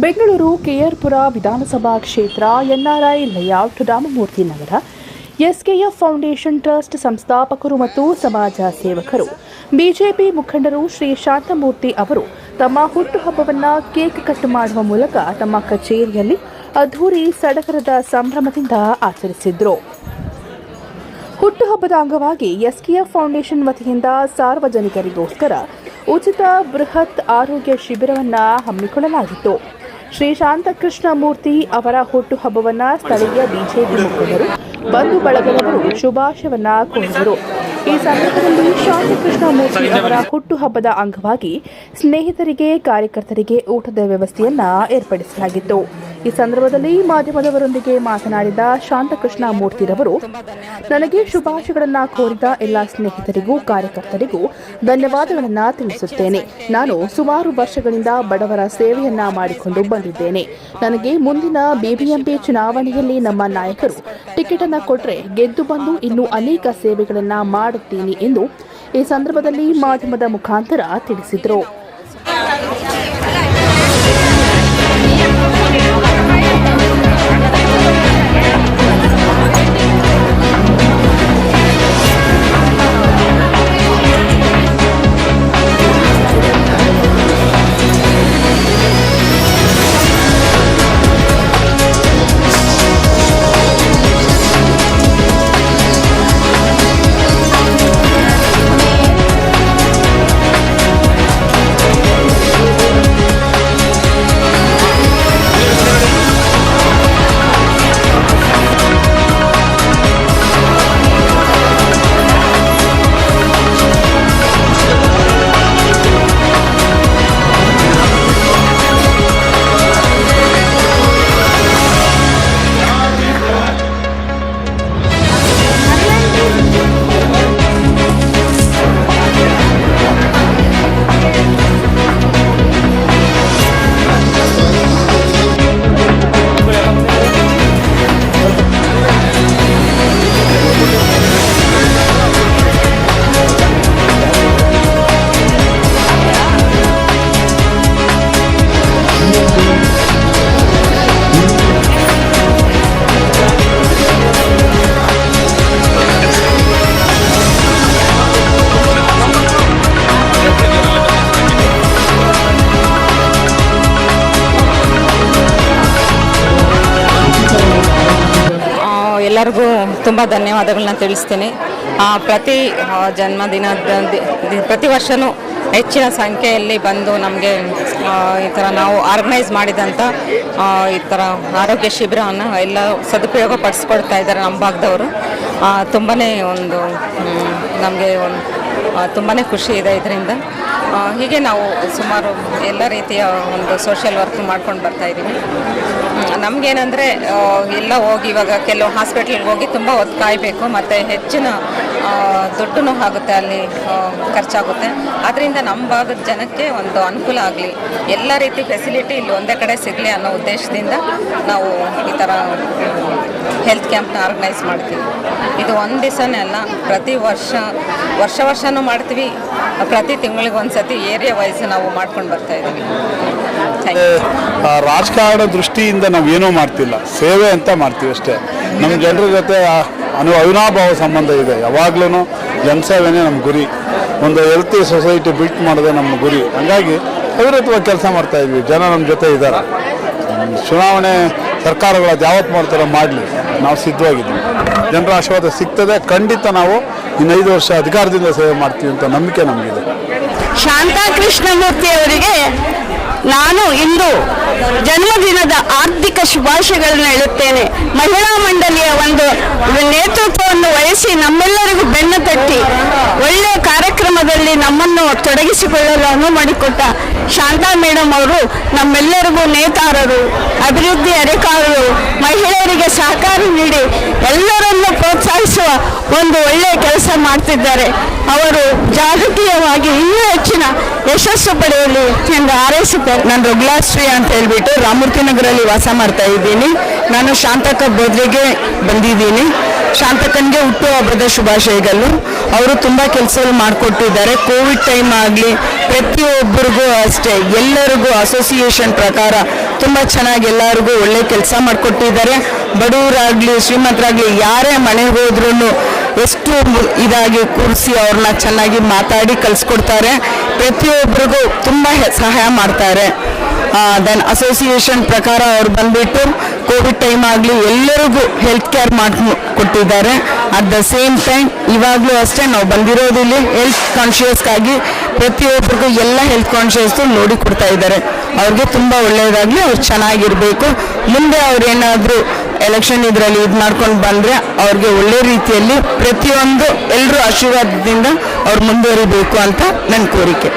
ಬೆಂಗಳೂರು ಕೆಆರ್ಪುರ ವಿಧಾನಸಭಾ ಕ್ಷೇತ್ರ, NRI layout Rammurthy Nagar, SKF foundation trust ಸಂಸ್ಥಾಪಕರು ಮತ್ತು ಸಮಾಜ ಸೇವಕರು. ಬಿಜೆಪಿ ಮುಖಂಡರು ಶ್ರೀ ಶಾಂತಮೂರ್ತಿ ಅವರು ತಮ್ಮ ಹುಟ್ಟುಹಬ್ಬವನ್ನು ಕೇಕ್ ಕಟ್ ಮಾಡುವ ಮೂಲಕ ತಮ್ಮ ಕಚೇರಿಯಲ್ಲಿ ಅದ್ಧೂರಿ ಸಡಗರದ ಸಂಭ್ರಮದಿಂದ ಆಚರಿಸಿದ್ರು. ಹುಟ್ಟುಹಬ್ಬದ ಅಂಗವಾಗಿ ಎಸ್ಕೆಎಫ್ ಫೌಂಡೇಶನ್ ವತಿಯಿಂದ ಸಾರ್ವಜನಿಕರಿಗೋಸ್ಕರ ಉಚಿತ ಬೃಹತ್ ಆರೋಗ್ಯ ಶಿಬಿರವನ್ನು ಹಮ್ಮಿಕೊಳ್ಳಲಾಗಿತ್ತು. ಶ್ರೀ ಶಾಂತಕೃಷ್ಣ ಮೂರ್ತಿ ಅವರ ಹುಟ್ಟುಹಬ್ಬವನ್ನ ಸ್ಥಳೀಯ ಬಿಜೆಪಿ ಮುಖಂಡರು ಬಂಧು ಬಳಗದವರು ಶುಭಾಶಯವನ್ನ ಕೋರಿದರು. ಈ ಸಂದರ್ಭದಲ್ಲಿ ಶಾಂತಕೃಷ್ಣ ಮೂರ್ತಿ ಅವರ ಹುಟ್ಟುಹಬ್ಬದ ಅಂಗವಾಗಿ ಸ್ನೇಹಿತರಿಗೆ ಕಾರ್ಯಕರ್ತರಿಗೆ ಊಟದ ವ್ಯವಸ್ಥೆಯನ್ನ ಏರ್ಪಡಿಸಲಾಗಿತ್ತು. ಈ ಸಂದರ್ಭದಲ್ಲಿ ಮಾಧ್ಯಮದವರೊಂದಿಗೆ ಮಾತನಾಡಿದ ಶಾಂತಕೃಷ್ಣ ಮೂರ್ತಿರವರು ನನಗೆ ಶುಭಾಶಯಗಳನ್ನು ಕೋರಿದ ಎಲ್ಲ ಸ್ನೇಹಿತರಿಗೂ ಕಾರ್ಯಕರ್ತರಿಗೂ ಧನ್ಯವಾದಗಳನ್ನು ತಿಳಿಸುತ್ತೇನೆ. ನಾನು ಸುಮಾರು ವರ್ಷಗಳಿಂದ ಬಡವರ ಸೇವೆಯನ್ನ ಮಾಡಿಕೊಂಡು ಬಂದಿದ್ದೇನೆ. ನನಗೆ ಮುಂದಿನ ಬಿಬಿಎಂಪಿ ಚುನಾವಣೆಯಲ್ಲಿ ನಮ್ಮ ನಾಯಕರು ಟಿಕೆಟ್ ಅನ್ನು ಕೊಟ್ಟರೆ ಗೆದ್ದು ಬಂದು ಇನ್ನೂ ಅನೇಕ ಸೇವೆಗಳನ್ನ ಮಾಡುತ್ತೀನಿ ಎಂದು ಈ ಸಂದರ್ಭದಲ್ಲಿ ಮಾಧ್ಯಮದ ಮುಖಾಂತರ ತಿಳಿಸಿದರು. ಎಲ್ಲರಿಗೂ ತುಂಬ ಧನ್ಯವಾದಗಳನ್ನ ತಿಳಿಸ್ತೀನಿ. ಪ್ರತಿ ಜನ್ಮದಿನ ಪ್ರತಿ ವರ್ಷವೂ ಹೆಚ್ಚಿನ ಸಂಖ್ಯೆಯಲ್ಲಿ ಬಂದು ನಮಗೆ ಈ ಥರ ನಾವು ಆರ್ಗನೈಸ್ ಮಾಡಿದಂಥ ಈ ಥರ ಆರೋಗ್ಯ ಶಿಬಿರವನ್ನು ಎಲ್ಲ ಸದುಪಯೋಗ ಪಡಿಸ್ಕೊಡ್ತಾ ಇದ್ದಾರೆ ನಮ್ಮ ಭಾಗದವರು. ತುಂಬಾ ಒಂದು ನಮಗೆ ಒಂದು ತುಂಬಾ ಖುಷಿ ಇದೆ ಇದರಿಂದ. ಹೀಗೆ ನಾವು ಸುಮಾರು ಎಲ್ಲ ರೀತಿಯ ಒಂದು ಸೋಷಿಯಲ್ ವರ್ಕ್ ಮಾಡ್ಕೊಂಡು ಬರ್ತಾ ಇದ್ದೀವಿ ನಮಗೇನೆಂದರೆ ಎಲ್ಲ ಹೋಗಿ ಇವಾಗ ಕೆಲವು ಹಾಸ್ಪಿಟ್ಲಿಗೆ ಹೋಗಿ ತುಂಬ ಹೊತ್ತು ಕಾಯಬೇಕು, ಮತ್ತು ಹೆಚ್ಚಿನ ದುಡ್ಡು ಆಗುತ್ತೆ ಅಲ್ಲಿ ಖರ್ಚಾಗುತ್ತೆ. ಅದರಿಂದ ನಮ್ಮ ಭಾಗದ ಜನಕ್ಕೆ ಒಂದು ಅನುಕೂಲ ಆಗಲಿ. ಎಲ್ಲ ರೀತಿ ಫೆಸಿಲಿಟಿ ಇಲ್ಲಿ ಒಂದೇ ಕಡೆ ಸಿಗಲಿ ಅನ್ನೋ ಉದ್ದೇಶದಿಂದ ನಾವು ಈ ಥರ ಕ್ಯಾಂಪ್ನ ಆರ್ಗನೈಸ್ ಮಾಡ್ತೀವಿ. ಇದು ಒಂದು ದಿವಸನೇ ಅಲ್ಲ, ಪ್ರತಿ ವರ್ಷ ವರ್ಷ ವರ್ಷವೂ ಮಾಡ್ತೀವಿ. ಪ್ರತಿ ತಿಂಗಳಿಗೆ ಒಂದು ಸತಿ ಏರಿಯಾ ವೈಸ್ ನಾವು ಮಾಡ್ಕೊಂಡು ಬರ್ತಾ ಇದ್ದೀವಿ ರಾಜಕಾರಣ ದೃಷ್ಟಿಯಿಂದ ನಾವು ಏನೂ ಮಾಡ್ತಿಲ್ಲ. ಸೇವೆ ಅಂತ ಮಾಡ್ತೀವಿ ಅಷ್ಟೇ. ನಮ್ಮ ಜನರ ಜೊತೆ ಅನು ಅವಿನಾಭಾವ ಸಂಬಂಧ ಇದೆ. ಯಾವಾಗ್ಲೂ ಜನಸೇವೆನೇ ನಮ್ಮ ಗುರಿ. ಒಂದು ಹೆಲ್ತಿ ಸೊಸೈಟಿ ಬಿಲ್ಟ್ ಮಾಡೋದೇ ನಮ್ಮ ಗುರಿ. ಹಂಗಾಗಿ ಅವಿರತವಾಗಿ ಕೆಲಸ ಮಾಡ್ತಾ ಇದ್ವಿ. ಜನ ನಮ್ಮ ಜೊತೆ ಇದ್ದಾರೆ ಚುನಾವಣೆ ಸರ್ಕಾರಗಳು ಅದು ಯಾವತ್ತು ಮಾಡ್ತಾರೋ ಮಾಡಲಿ. ನಾವು ಸಿದ್ಧವಾಗಿದ್ದೀವಿ. ಜನರ ಆಶೀರ್ವಾದ ಸಿಗ್ತದೆ. ಖಂಡಿತ ನಾವು ಇನ್ನು ಐದು ವರ್ಷ ಅಧಿಕಾರದಿಂದ ಸೇವೆ ಮಾಡ್ತೀವಿ ಅಂತ ನಂಬಿಕೆ ನಮಗಿದೆ. ಶಾಂತಾ ಕೃಷ್ಣಮೂರ್ತಿ ಅವರಿಗೆ ನಾನು ಇಂದು ಜನ್ಮದಿನದ ಆರ್ಥಿಕ ಶುಭಾಶಯಗಳನ್ನು ಹೇಳುತ್ತೇನೆ. ಮಹಿಳಾ ಮಂಡಳಿಯ ಒಂದು ನೇತೃತ್ವವನ್ನು ವಹಿಸಿ ನಮ್ಮೆಲ್ಲರಿಗೂ ಬೆನ್ನು ತಟ್ಟಿ ಒಳ್ಳೆಯ ಕಾರ್ಯಕ್ರಮದಲ್ಲಿ ನಮ್ಮನ್ನು ತೊಡಗಿಸಿಕೊಳ್ಳಲು ಅನುವು ಮಾಡಿಕೊಟ್ಟ ಶಾಂತಾ ಮೇಡಮ್ ಅವರು ನಮ್ಮೆಲ್ಲರಿಗೂ ನೇತಾರರು, ಅಭಿವೃದ್ಧಿ ಅಧಿಕಾರರು ಮಹಿಳೆಯರಿಗೆ ಸಹಕಾರ ನೀಡಿ ಎಲ್ಲರನ್ನೂ ಪ್ರೋತ್ಸಾಹಿಸುವ ಒಂದು ಒಳ್ಳೆಯ ಕೆಲಸ ಮಾಡ್ತಿದ್ದಾರೆ. ಅವರು ಜಾಗತೀಯವಾಗಿ ಇನ್ನೂ ಹೆಚ್ಚಿನ ಯಶಸ್ಸು ಪಡೆಯಲಿ ಎಂದು ಹಾರೈಸುತ್ತಾರೆ ನಾನು ರುಗ್ಲಾಶ್ರೀ ಅಂತ ಹೇಳ್ಬಿಟ್ಟು ರಾಮೂರ್ತಿ ನಗರಲ್ಲಿ ವಾಸ ಮಾಡ್ತಾ ಇದ್ದೀನಿ. ನಾನು ಶಾಂತಕ ಬೋದ್ರಿಗೆ ಬಂದಿದ್ದೀನಿ. ಶಾಂತಕನ್ಗೆ ಹುಟ್ಟುಹಬ್ಬದ ಶುಭಾಶಯಗಳು. ಅವರು ತುಂಬ ಕೆಲಸಗಳು ಮಾಡಿಕೊಟ್ಟಿದ್ದಾರೆ. ಕೋವಿಡ್ ಟೈಮ್ ಆಗಲಿ ಪ್ರತಿಯೊಬ್ಬರಿಗೂ ಅಷ್ಟೇ, ಎಲ್ಲರಿಗೂ ಅಸೋಸಿಯೇಷನ್ ಪ್ರಕಾರ ತುಂಬ ಚೆನ್ನಾಗಿ ಎಲ್ಲರಿಗೂ ಒಳ್ಳೆ ಕೆಲಸ ಮಾಡಿಕೊಟ್ಟಿದ್ದಾರೆ. ಬಡವರಾಗಲಿ ಶ್ರೀಮಂತರಾಗಲಿ, ಯಾರೇ ಮನೆಗೆ ಹೋದ್ರೂ ಎಷ್ಟು ಇದಾಗಿ ಕೂರಿಸಿ ಅವ್ರನ್ನ ಚೆನ್ನಾಗಿ ಮಾತಾಡಿ ಕಲಿಸ್ಕೊಡ್ತಾರೆ ಪ್ರತಿಯೊಬ್ಬರಿಗೂ ತುಂಬ ಸಹಾಯ ಮಾಡ್ತಾರೆ. ದೆನ್ ಅಸೋಸಿಯೇಷನ್ ಪ್ರಕಾರ ಅವ್ರು ಬಂದ್ಬಿಟ್ಟು ಕೋವಿಡ್ ಟೈಮ್ ಆಗಲಿ ಎಲ್ಲರಿಗೂ ಹೆಲ್ತ್ ಕೇರ್ ಮಾಡಿ, ಕೊಟ್ಟಿದ್ದಾರೆ. ಅಟ್ ದ ಸೇಮ್ ಟೈಮ್ ಇವಾಗಲೂ ಅಷ್ಟೇ ನಾವು ಬಂದಿರೋದು ಇಲ್ಲಿ ಹೆಲ್ತ್ ಕಾನ್ಷಿಯಸ್ಗಾಗಿ ಪ್ರತಿಯೊಬ್ಬರಿಗೂ ಎಲ್ಲ ಹೆಲ್ತ್ ಕಾನ್ಷಿಯಸ್ ನೋಡಿ ಕೊಡ್ತಾ ಇದ್ದಾರೆ. ಅವ್ರಿಗೆ ತುಂಬ ಒಳ್ಳೆಯದಾಗಲಿ ಅವ್ರು ಚೆನ್ನಾಗಿರಬೇಕು. ಮುಂದೆ ಅವ್ರು ಏನಾದರೂ ಎಲೆಕ್ಷನ್ ಇದರಲ್ಲಿ ಇದು ಮಾಡ್ಕೊಂಡು ಬಂದರೆ ಅವ್ರಿಗೆ ಒಳ್ಳೆ ರೀತಿಯಲ್ಲಿ ಪ್ರತಿಯೊಂದು ಎಲ್ಲರೂ ಆಶೀರ್ವಾದದಿಂದ ಅವ್ರು ಮುಂದುವರಿಬೇಕು ಅಂತ ನನ್ನ ಕೋರಿಕೆ.